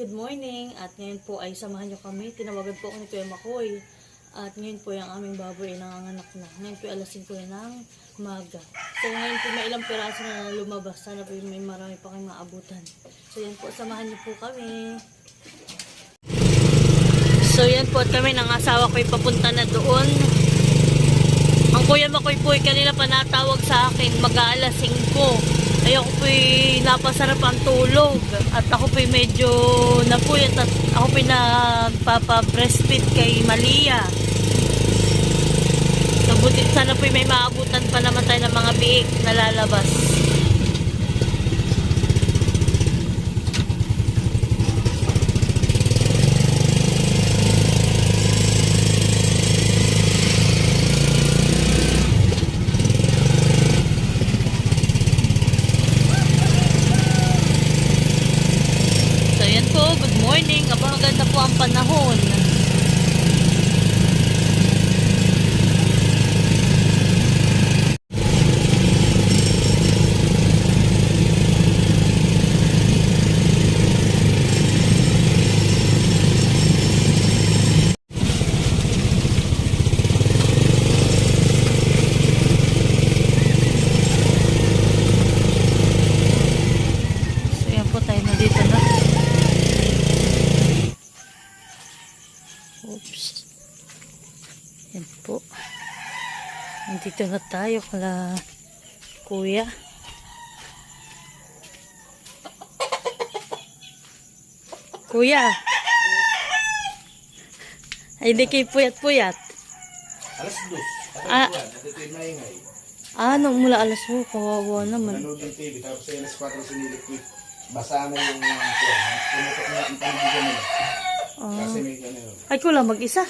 Good morning! At ngayon po ay samahan nyo kami. Tinawagan po ako ni Kuya Makoy. At ngayon po yung aming baboy ay nanganganak na. Ngayon po alas 5 na ng maga. So ngayon po may ilang piraso na lumabas. Sana po may marami pa kayong maabutan. So yan po, samahan nyo po kami. So yan po at kami ng asawa ko ay papunta na doon. Ang kuya Makoy po ay kanina pa natawag sa akin mag-aalas 5. Ay ako po'y napasarap ang tulog. At ako po'y medyo napuyat at ako po'y nagpapa-breastfeed kay Malia. So buti sana po'y may maabutan pa naman tayo ng mga biik na lalabas. So yan po, good morning. Aba, maganda po ang panahon. So yan po tayo na dito na. Oops. Yan po. Nandito na tayo kala kuya. Kuya. Ay, di kayo puyat-puyat. Alas dos. Ah. Ah. Ah, nung mula alas mo, kawawa naman. Nanood ng TV. Tapos sa alas 4 sinilip ko. Basa na yung mga kuya. Pumutok na ang panibigan nila. Ah. Kasi may yun. Ay, kulang mag-isa.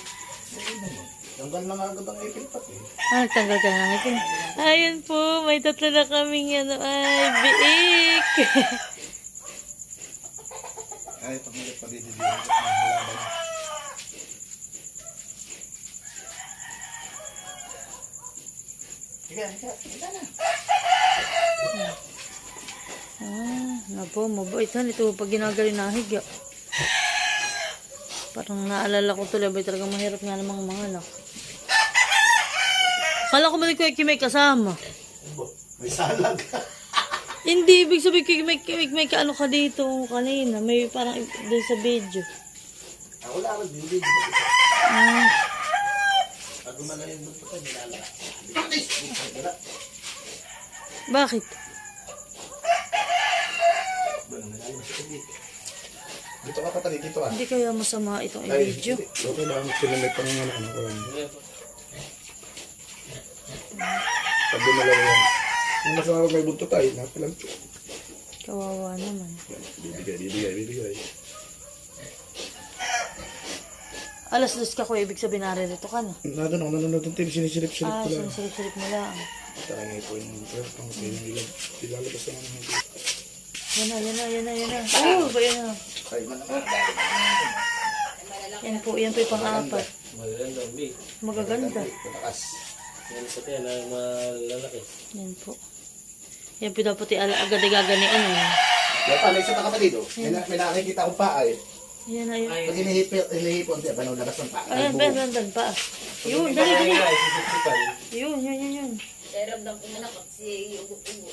Tanggal na nga agad ang ipil pati. Ah, tanggal ka na natin. Ayun po, may tatlo na kaming ano, ay, biik. Ay, pagmulit pa dito dito. Higa, higa. Higa na. ah, napo, mabait han. Ito pag ginagaling nahiga. Parang naalala ko tuloy, ba talagang mahirap nga namang mga anak. Kala ko ba ni Kuya Kim may kasama? May salag. Hindi, ibig sabihin Kuya may, may, may kaano ka dito kanina. May parang doon sa video. Ako lang ang bibig. Ah, Pag gumana yung buntot ko, nilala. Wala. bakit? Ba, nilala mo sa tubig. Dito ka patali, dito ah. Hindi kaya masama itong Ay, video. hindi. Okay lang, sila may pangalan ano ko. Pag dumalaw yan. Yung masama may buntot tayo, napalang ko. Kawawa naman. Bibigay, bibigay, bibigay. Alas dos ka ko, ibig sabihin naririto ka na. Nado na, nanonood ng TV, sinisilip-silip Ah, ko lang. sinisilip-silip mo lang. Tara nga po yung pang yung ilag. Ilalabas na naman. Yan na, yan na, yan na, yan na. Oh, ba yan na. Naman. Yan po, yan po yung pang-apat. Maganda, B. Magaganda. Patakas. Yan sa tayo na malalaki. Yan po. Yan po dapat yung agad gaganiin eh. Yan pa, may isa pa kapatid oh. May, na- may nakikita akong paa eh. Yan na yun. Pag hinihipon, hinihipon, di ba, nung labas ng paa. Ayan, ben, ben, ben, pa. Yun, dali, dali. Yun, yun, yun, yun. Naramdam ko na kasi ubo-ubo.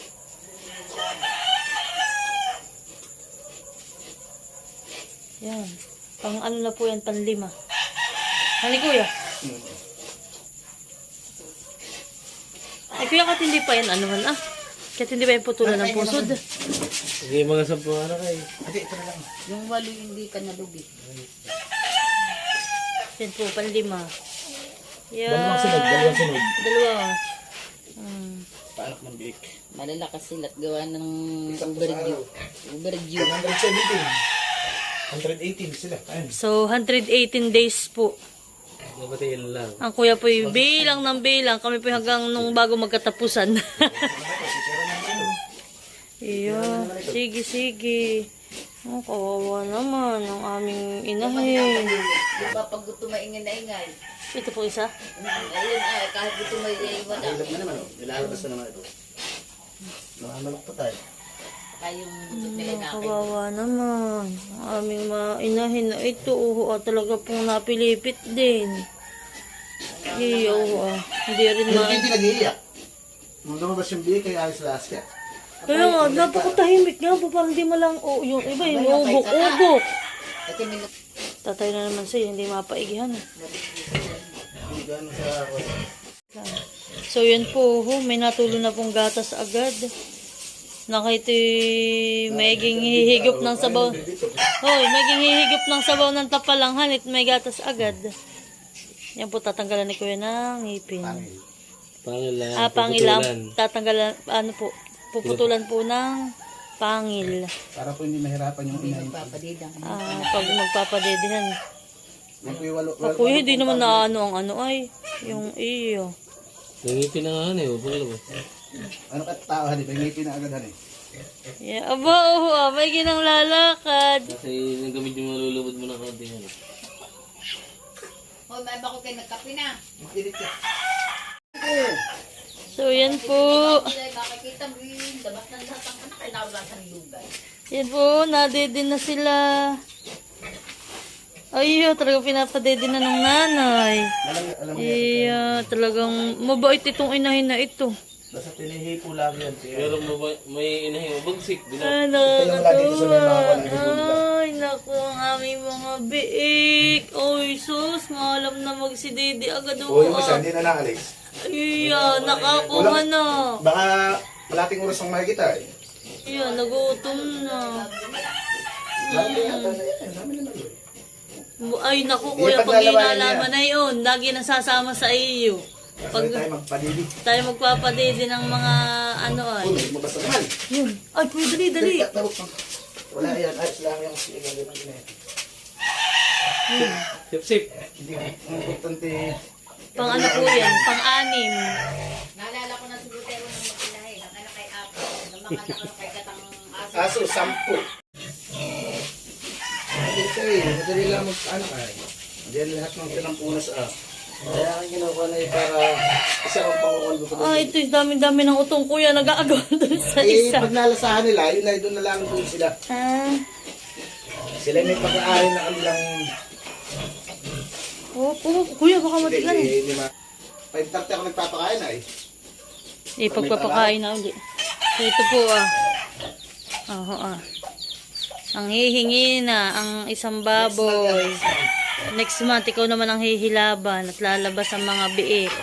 Yan. Pang ano na po yan, pang lima. Hani kuya? Hmm. Ay, kuya, kat hindi pa yan, ano man ah. Kat hindi pa yan putulan ng pusod. Sige, mga sampung anak ay. Hindi, ito na lang. Yung walo hindi ka nalugi. Yan po, pang lima. Yan. Dalawang sunod, dalawang sunod. Dalawa. Hmm. Paanak ng biik. Malalakas sila at gawa ng overdue. Overdue. 117. 118 sila. Ayun. So, 118 days po. Nabatiin lang. Ang kuya po yung bilang ng bilang. Kami po hanggang nung bago magkatapusan. Iya, sige, sige. Oh, kawawa naman ang aming inahin. Di ba pag gusto maingay na ingay? Ito po isa. Ayun ay, kahit gusto na. Naman oh. Nilalabas na naman ito. Nakamalok pa tayo. Kayong buntot nila Ang na kawawa naman. Ang aming mga inahin na ito, uho, ah, talaga pong napilipit din. Iyo, ah. Hindi rin Yung ma... hindi nag-iiyak. Nung lumabas yung biye kay Alice Lasca. Kaya nga, napakatahimik nga po, parang di mo lang, oh, yung iba, yung ubok-ubok. Ito may Tatay na naman siya, hindi mapaigihan eh. Hindi. So yan po, ho, may natulo na pong gatas agad. Nakita maging hihigop ng sabaw. Hoy, maging hihigop ng sabaw ng tapalanghan at may gatas agad. Yan po tatanggalan ni Kuya ng ngipin. Pangilan. Ah, pangilam. Tatanggalan, ano po, puputulan po ng pangil. Para po hindi mahirapan yung inahin. Ah, pag walo... Ako hindi naman na ano ang ano ay, yung iyo. Nangipin na nga ano eh. Huwag mo. Ano ka tao, hani? Pangipin na agad, hani? Yeah, aba, oh, ah, may ginang lalakad. Kasi yung gamit yung malulubod mo ng konti ano. Hoy, may bako kayo nagkape na. Makilit ka. So yan po. Yan po, nadede na sila. Ay, talagang pinapadede na ng nanay. Alam, alam. Iya, talagang mabait itong inahin na ito. Basta tinihipo lang yan. Pero maba- may inahin mo bagsik. Di na. Ay, nakakatuwa. Ay, naku, ang aming mga biik. Oy, sus, maalam na magsidede agad ako. isa, hindi na naalis. Iya, nakakuha na. Baka malating oras ang makikita eh. Iya, nagutom na. Dami na yan. Dami yun. Ay, naku, kuya, pag inalaman na yun, lagi nasasama sa iyo. Pag Pag tayo magpadili. tayo magpapadede ng mga ano ay. Na naman. Yun. Ay, kuya, dali, dali. Wala yan. Ayos lang yung sige ng ina. Sip sip. Hindi ang importante. Pang ano po yan, pang anim. Naalala ko na si Butero ng makilahe. Nakala kay Apo. Nakala kay Katang Aso. Aso, sampu. Hindi sa'yo. Madali lang mag-ano ay. Diyan lahat ng pinampunas ah. Kaya ang ginawa na eh para isa kang pangukulo ko. Ah, ito yung dami-dami ng utong kuya, nag-aagaw doon sa Eh, isa. pag nalasahan nila, yun ay doon na lang doon sila. Ah, Sila may pag-aari na kanilang... oh, oh, kuya, baka matigan eh. hindi, hindi ma... 5.30 ako nagpapakain ay. Eh, pagpapakain na uli. So, ito po ah. Oo ah. Ang hihingi na ang isang baboy. Next month, ikaw naman ang hihilaban at lalabas ang mga biik.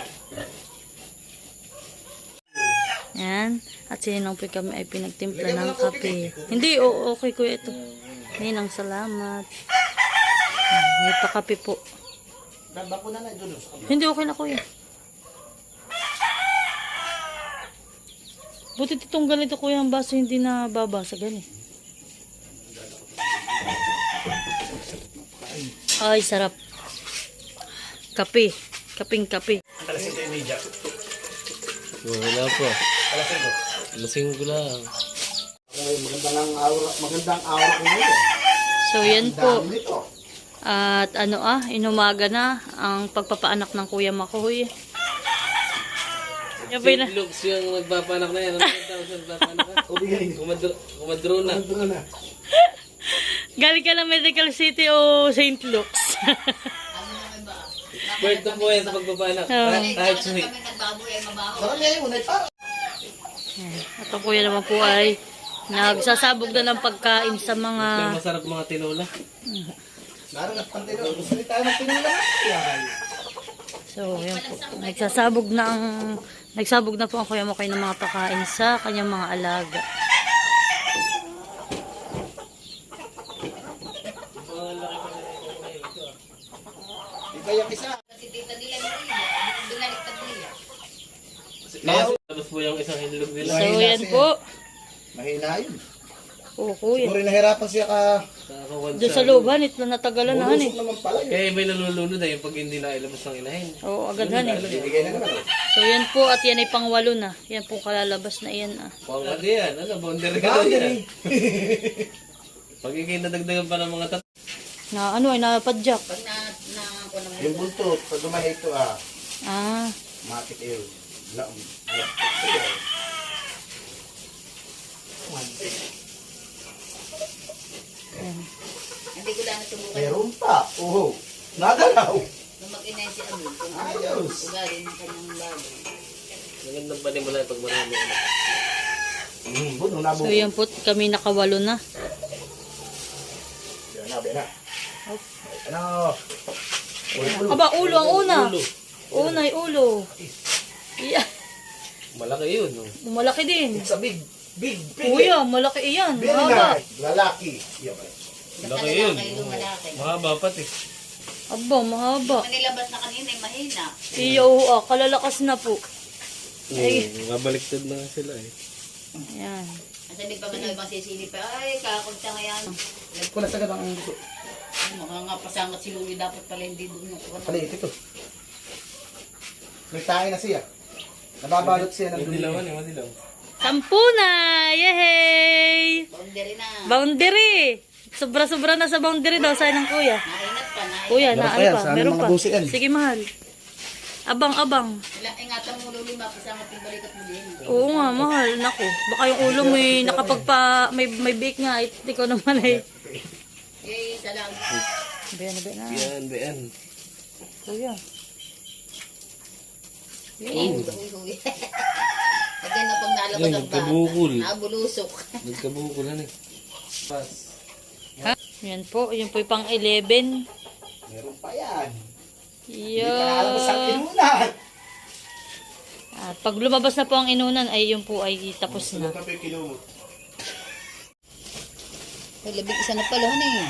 Yan. At sinong po kami ay pinagtimpla ng kape. Hindi, o okay kuya ito. Ninang salamat. Ah, May pakape po. Bako na kabila. Hindi, okay na kuya. Buti itong ganito kuya ang baso hindi na babasagan eh. Ay, sarap. Kape. Kaping kape. Alas 7 media. Wala pa. Alas 7. Lasing ko lang. Ay, magandang ang aura, magandang aura ko ngayon. So, yan po. At ano ah, inumaga na ang pagpapaanak ng kuya Makoy. Yan po yun. Luke's yung nagpapanak na yan. Ano yung tawag sa nagpapanak na? Kumadro, kumadro na. Na na. Galing ka ng Medical City o St. Luke's. Ano naman ba? Pwede po yan sa pagpapanak. Oo. Kahit yun. Pa. At ang kuya naman po ay nagsasabog na ng pagkain sa mga masarap mga tinola. Naroon at pantino. Gusto ni tayo ng. Yan. So, yan po. Nagsasabog na ang nagsabog na po ang kuya mo kayo ng mga pakain sa kanyang mga alaga. Yung isa? Kasi tita nila yung ina. Binaliktad nila. Tapos po yung isang hinlog nila. So, yan po. Mahina yun. Oo, kuya. Siguro nahirapan siya ka. Doon sa looban, ito na natagalan na, Bulusok eh. naman pala yun. Kaya may nalulunod ay pag hindi na ilabas ng inahin. Oo, agad han, eh. Bibigay na naman. So, yan po. At yan ay pangwalo na. Yan po kalalabas na yan, ah. Pang ano yan? Ano? Boundary ka yan. Pag ikay nadagdagan pa ng mga tat... Na, ano ay napadyak. Pag na. Yung buntot, pag lumahi ito ah. Ah. Matik iyo. Laong. Hindi ko lang natubukan. Meron pa. Oo. Nagalaw. Nung mag-inay si Amin, kung ano yung ugali ng kanyang bagay. Magandang panimula pag marami. Mm, bunong nabo. So yan po, kami nakawalo na. Yan na, yan na. Ano? Aba, ulo ang una. Ulo. Unay, ulo. Yeah. Malaki yun. No? Malaki din. It's a big, big, big. Kuya, malaki iyan. Very Mahaba. nice. Lalaki. Yan ba? Laki yun. Kayo lumalaki. Mahaba pati. Aba, mahaba. Manilabas na kanina, eh, mahina. Iyo, ah, kalalakas na po. Ay. Hmm, mabaliktad na sila eh. Yan. At hindi pa man ibang sisilip pa, ay, kakunta nga yan. Kung nasa gadang ang gusto. Mukha nga pasangat si Louie, dapat pala hindi doon yung kuwan. Paliit ito. Nagtae na siya. Nababalot siya ng dumi. Madilaw eh, madilaw. Sampu na! Yehey! Boundary na. Boundary! Sobra-sobra na sa boundary daw, sa ng kuya. Nainat pa. Kuya, Meron na pa ano yan, pa? Meron mga pa. Sige, mahal. Abang-abang. Wala, ingatan mo Louie, mapasangat yung balikat mo din. Oo nga, mahal. Nako, baka yung ulo mo eh, nakapagpa, may, may bake nga. Eh, Hindi ko naman eh. Isa lang. Bayan, bayan na. Yan, bayan. Kuya. Eh, uwi, uwi. Again, na pag nalabas ang nagkabukol. bata, nabulusok. Nagkabukulan eh. Pas. Ha? Yan po, yun po yung pang 11. Meron pa yan. Hindi Yo. pa nakalabas ang inunan. At pag lumabas na po ang inunan, ay yun po ay tapos na. Kape kilo mo. Ay, labing isa na pala, ano eh.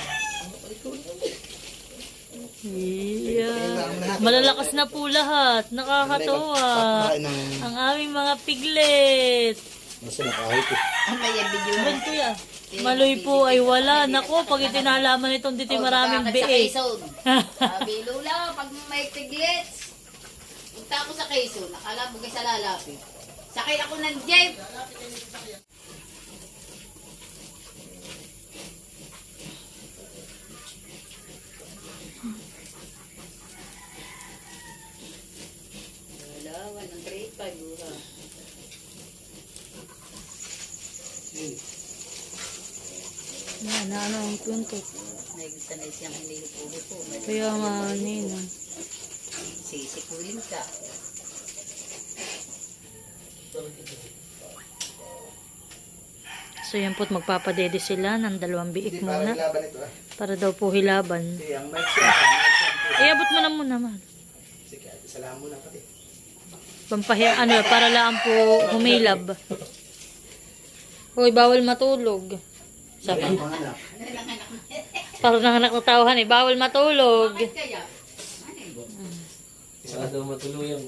Yeah. Malalakas na po lahat. Nakakatawa. Ang aming mga piglet. Nasa nakahit eh. Ah, may video. Ben kuya. Maloy po ay wala. Nako, pag itinalaman itong dito maraming Bakit sa biik. Sabi, Lola, pag may piglets, punta ako sa Quezon, nakala mo sa lalapit. Sakay ako ng jeep. Wala, pa, Lura. Yan, ano ang punto. Nagkita na siyang hinihipuhi po. Kaya nga, nina. Sisikulin ka. So yan po't magpapadede sila ng dalawang biik Hindi para muna. Para daw po hilaban. Hindi. Iabot mo na muna. Sige, salamat muna pati. Pampahiya, ano, para lang po humilab. Hoy, bawal matulog. Sabi, panganak. parang nanganak na tawahan eh, bawal matulog. Isa daw matuluyan.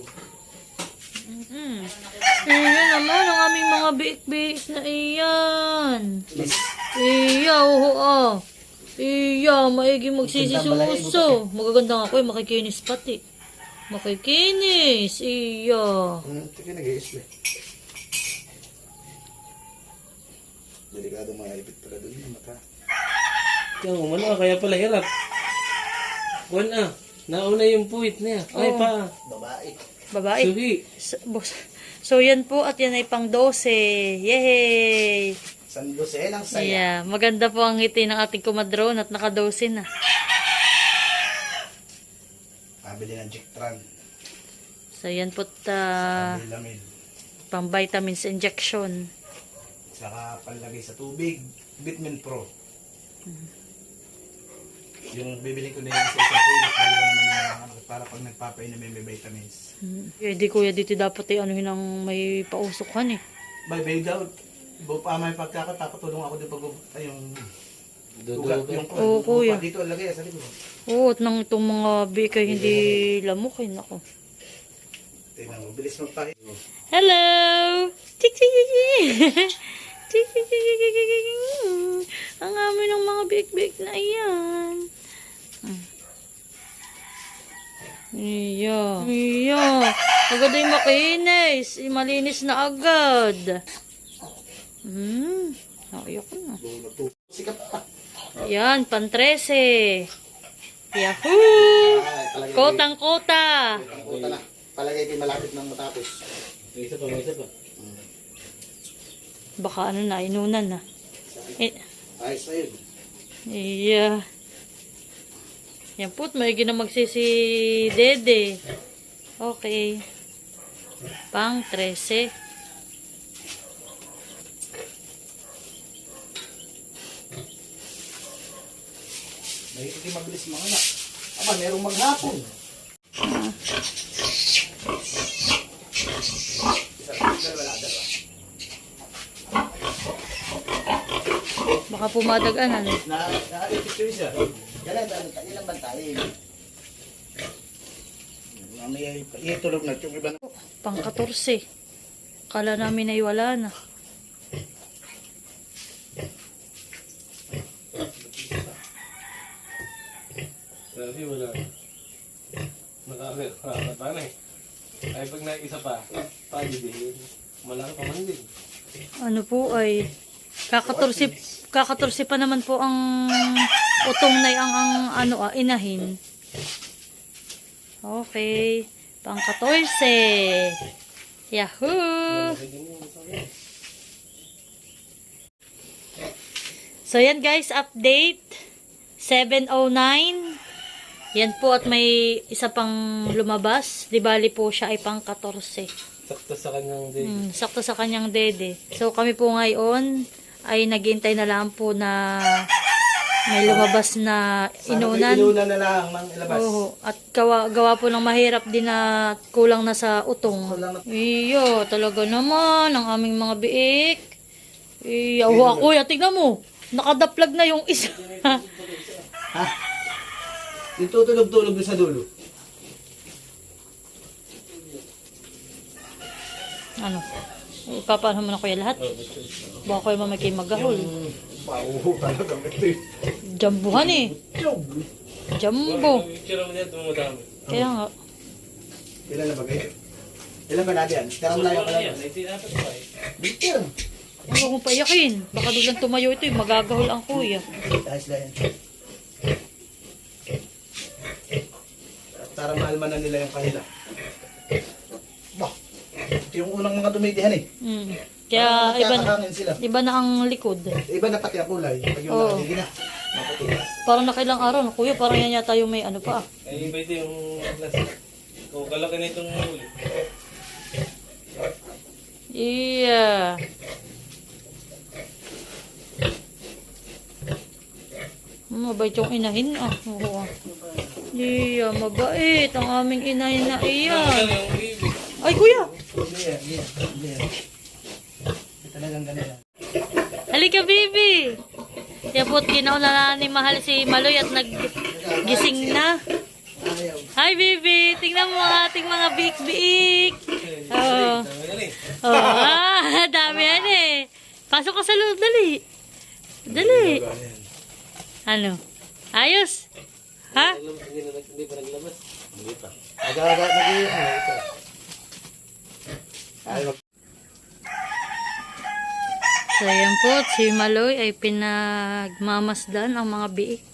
Mm. Ayan naman ang aming mga biik-biik na iyan. Iya, oo, oh. Iya, maigi magsisisuso. Magaganda nga ako eh, makikinis pati. Makikinis, iya. Hmm, tika nag-i-isle. Delikado mga ipit pala doon yung mata. Umano ka, kaya pala hirap. Kuwan ah. Nauna yung puwit niya. Ay Oo. pa. Babae. Babae. Sugi. So, boss. So, yan po at yan ay pang 12. Yehey! Sandose ng saya. Yeah, maganda po ang ngiti ng ating kumadron at naka-12 na. Pabili ng Jictran. So, yan po uh, Lamil. pang vitamins injection. Saka panlagay sa tubig. Bitmin Pro. Yung bibili ko na yun sa isang. Dalawa naman yung mga anak. Para pag nagpapainom may vitamins. Hmm. Eh, di kuya, dito dapat ay anuhin ang may pausukan eh. Bye bye daw. Bo pa may pagkakatapatulong ako din pag ay yung yung Oo, kuya. ugat dito lagay sa likod. Oo, at nang itong mga bikay hindi lamukin ako. Tingnan mo, bilis magpahit. Hello! Tik tik tik tik! Tik tik tik tik tik tik tik. Ang amin ng mga big-big na iyan. Hmm. Iya. Iya. Agad ay makinis. Malinis na agad. Hmm. Ayoko na. Sikat pa. Yan, pan 13. Yahoo! Kotang-kota. Ang kuta na. Palagay kayo malapit ng matapos. May isa pa, may isa pa. Baka ano na, inunan na. Eh, Ayos na yun. iya. Yan po, may na magsisi Dede. Okay. Pang 13. May hindi mabilis mga anak. Aba, merong maghapon. Baka pumadaganan. Na, naalipit ko siya. Yan ang ano, ilang bantayin. Mamaya itulog na. Pang 14. Kala namin ay wala na. Sabi, wala. Nakakita pa na eh. Ay, pag naisa pa, pagidihin. Malaki pa man din. Ano po ay kakatorsi kakatorsi pa naman po ang utong na ang, ang ano ah, inahin. Okay. Pang 14. Yahoo! So yan guys, update 709. Yan po at may isa pang lumabas. Di bali po siya ay pang 14. Sakto sa kanyang day. Mm, sakto sa kanyang dede. So kami po ngayon ay naghintay na lang po na may lumabas na inunan. Inunan na lang ng ilabas. Oo. At gawa, gawa po ng mahirap din na kulang na sa utong. Iyo, talaga naman ang aming mga biik. Iyo, ako, ya, tignan mo. Nakadaplag na yung isa. Yung tutulog-tulog doon sa dulo. ano? Ipapaano mo na kuya lahat? Baka kayo mamagay magahol. Pauho talaga. Jambuhan eh. Jambo. Mo. Kaya nga. Ilan na ba kayo? Ilan ba natin yan? Tara mo lang yung Wala yan, kalabas. 19 dapat pa eh. Bitter. Huwag mong paiyakin. Baka biglang tumayo ito eh. Magagahol ang kuya. Ayos lang yan. Para maalman na nila yung kanila. Bah, ito yung unang mga dumidihan eh. Mm. Kaya iba na, Nakakahangin sila. iba na ang likod. Iba na pati ang kulay. Pag yung Oo. nakadigi na. Maputi na. Parang nakailang araw na kuya. Parang yan yata yung may ano pa. ah. Ay, iba ito yung class. Kung kalaki na itong huli. Yeah. Mabait yung inahin ah. Oo. ah. Yeah, mabait ang aming inahin na iyan. Ay kuya! Halika, baby! Yan po't ginauna na ni Mahal si Maloy at naggising na. Hi, baby! Tingnan mo ang ating mga biik-biik. Rin. Oh, ah, dami yan eh. Pasok ka sa loob, dali. Dali. Ano? Ayos? Ha? Hindi pa naglabas. Hindi pa. Agad-agad nag-iiyak na ito. Ayaw. So, yan po. Si Maloy ay pinagmamasdan ang mga biik.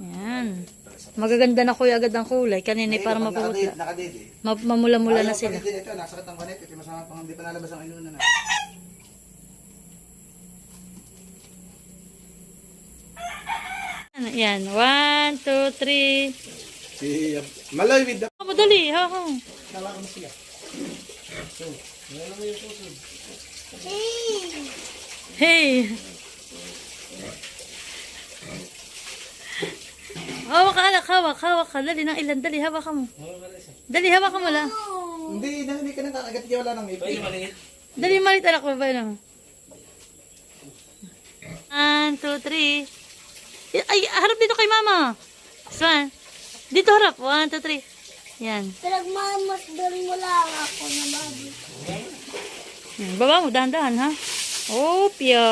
Yan. Magaganda na kuya agad ang kulay. Kanina para mapuputla. Nakadede. Ma mamula-mula na sila. ito, nasakit ang kanet. Ito masama pang hindi pa nalabas ang inunan na. Yan. One, two, three. Si Maloy with the... Oh, madali. Ha, ha. Nawa ko na siya. Hey! Hawak ka anak, hawak, hawak ka. Dali ng ilan, dali, hawak ka mo. Dali, hawak ka mo lang. Hindi, na- hindi ka na kakagat kaya wala nang ipin. Dali, malit anak mo ba yun? One, two, three. Ay, harap dito kay mama. Swan. Dito harap. One, two, three. Yan. Pinagmamasdan mo lang ako na babi. Hmm, Baba mo, dahan-dahan, ha? Opya.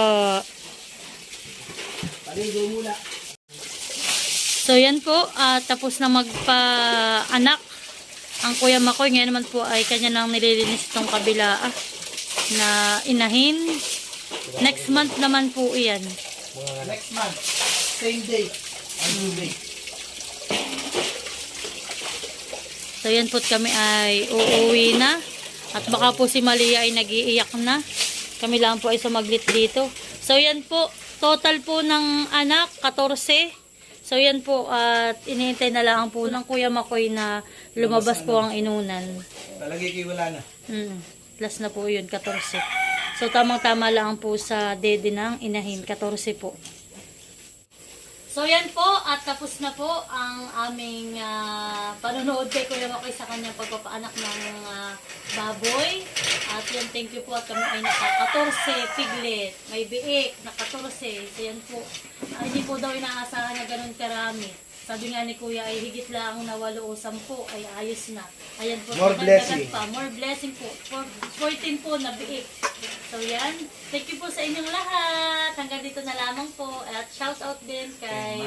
Paligo muna. So yan po, ah, tapos na magpa-anak ang Kuya Makoy. Ngayon naman po ay kanya nang nililinis itong kabila ah, na inahin. Next month naman po iyan. Next month, same day. Ang due date. So yan po kami ay uuwi na. At baka po si Malia ay nagiiyak na. Kami lang po ay sumaglit dito. So yan po, total po ng anak, 14. So yan po at inihintay na lang po ng Kuya Makoy na lumabas po ang inunan. Talagay kay wala na. Mm. Plus na po yun, 14. So tamang-tama lang po sa dede ng inahin, 14 po. So yan po at tapos na po ang aming ah, panonood kay Kuya Makoy sa kanyang pagpapaanak ng ah, baboy. At yan, thank you po at kami ay naka-14 piglet. May biik na 14. So yan po. Ah, hindi po daw inaasahan na ganun karami. Sabi nga ni Kuya ay higit lang na 8 o 10 ay ayos na. Ayan po. More blessing. Pa. More blessing po. For 14 po na biik. So yan. Thank you po sa inyong lahat. Hanggang dito na lamang po. At shout out din kay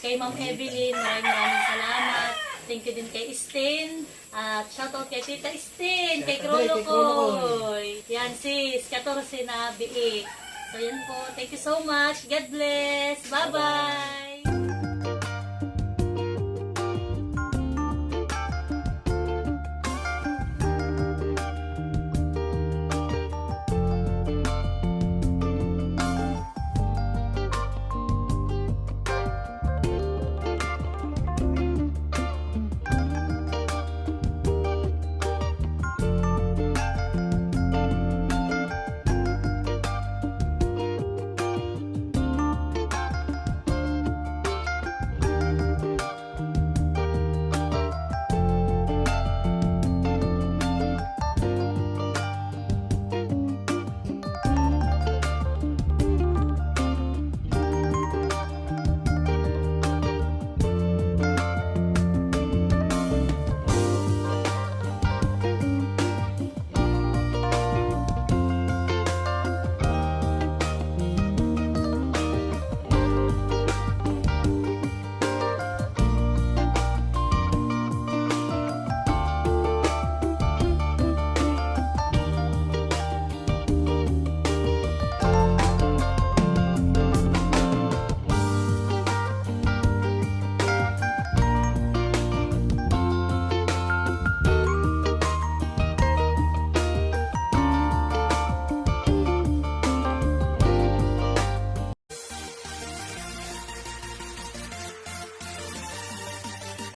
kay Ma'am Evelyn. Maraming maraming salamat. Thank you din kay Stin. At shout out kay Tita Stin. Kay Krolo Koy. Yan sis. 14 na biik. So yan po. Thank you so much. God bless. Bye-bye.